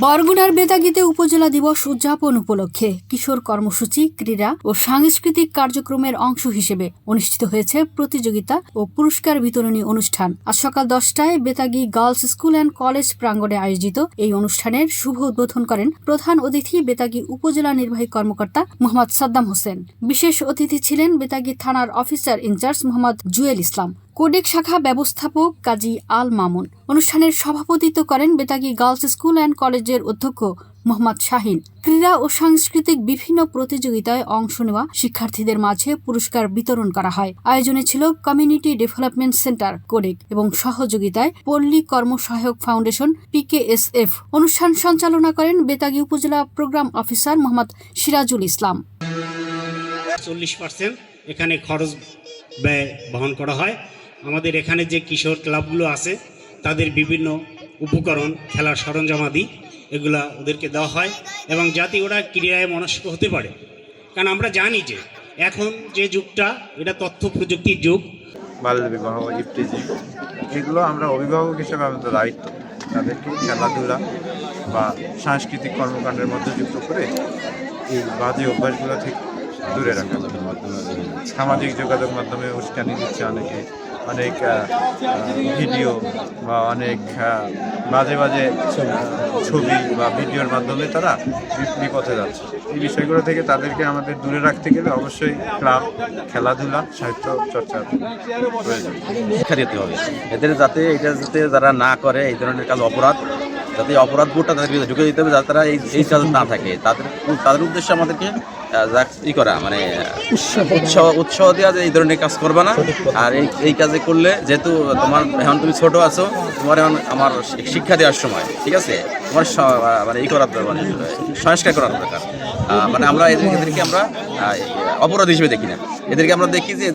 বরগুনার বেতাগীতে উপজেলা দিবস উদযাপন উপলক্ষে কিশোর কর্মসূচি, ক্রীড়া ও সাংস্কৃতিক কার্যক্রমের অংশ হিসেবে অনুষ্ঠিত হয়েছে প্রতিযোগিতা ও পুরস্কার বিতরণী অনুষ্ঠান। আজ সকাল দশটায় Betagi girls school and college প্রাঙ্গণে আয়োজিত এই অনুষ্ঠানের শুভ উদ্বোধন করেন প্রধান অতিথি বেতাগী উপজেলা নির্বাহী কর্মকর্তা মোহাম্মদ সাদ্দাম হোসেন। বিশেষ অতিথি ছিলেন বেতাগী থানার officer in charge Mohammad Jewel Islam. Codec শাখা ব্যবস্থাপক কাজী আল মামুন। অনুষ্ঠানের সভাপতিত্ব করেন বেতাগী গার্লস স্কুল অ্যান্ড কলেজের অধ্যক্ষ মোহাম্মদ শাহিন। ক্রীড়া ও সাংস্কৃতিক বিভিন্ন প্রতিযোগিতায় অংশ নেওয়া শিক্ষার্থীদের মাঝে পুরস্কার বিতরণ করা হয়। আয়োজনে ছিল কমিউনিটি ডেভেলপমেন্ট সেন্টার কোডেক এবং সহযোগিতায় পল্লী কর্মসহায়ক ফাউন্ডেশন পিকেএসএফ। অনুষ্ঠান সঞ্চালনা করেন বেতাগী উপজেলা প্রোগ্রাম অফিসার মোহাম্মদ সিরাজুল ইসলাম। চল্লিশ পার্সেন্ট এখানে খরচ ব্যয় বহন করা হয়। আমাদের এখানে যে কিশোর ক্লাবগুলো আছে, তাদের বিভিন্ন উপকরণ, খেলার সরঞ্জামাদি এগুলা ওদেরকে দেওয়া হয় এবং যাতে ওরা ক্রীড়ায় মনস্ক হতে পারে। কারণ আমরা জানি যে এখন যে যুগটা, এটা তথ্য প্রযুক্তির যুগ। এগুলো আমরা অভিভাবক হিসেবে আমাদের দায়িত্ব। তাদেরকে খেলাধুলা বা সাংস্কৃতিক কর্মকাণ্ডের মধ্যে যুক্ত করে এই বাজে অভ্যাসগুলো থেকে দূরে রাখা সামাজিক যোগাযোগ মাধ্যমে উস্কানি দিচ্ছে অনেকে। অনেক ভিডিও বা অনেক বাজে বাজে ছবি বা ভিডিওর মাধ্যমে তারা বিপথে যাচ্ছে। এই বিষয়গুলো থেকে তাদেরকে আমাদের দূরে রাখতে গেলে অবশ্যই ক্লাব, খেলাধুলা, সাহিত্য চর্চা প্রয়োজন। শিক্ষা দিতে হবে। এদের যাতে, এটা যাতে যারা না করে, এই ধরনের কাজ অপরাধ যাতে অপরাধ বোধটা তাদের ভিতরে ঢুকে দিতে হবে যাতে তারা এই এই কাজ না থাকে। তাদের তাদের উদ্দেশ্যে আমাদেরকে ই করা মানে উৎসাহ উৎসাহ দেওয়া যে এই ধরনের কাজ করবে না। আর এই এই কাজে করলে যেহেতু তোমার এখন তুমি ছোট আছো তোমার এখন আমার শিক্ষা দেওয়ার সময় ঠিক আছে? তোমার মানে ই করার দরকার মানে সংস্কার করার দরকার। মানে আমরা এদের- এদেরকে আমরা অপরাধ হিসেবে দেখি না। এদেরকে আমরা দেখি যে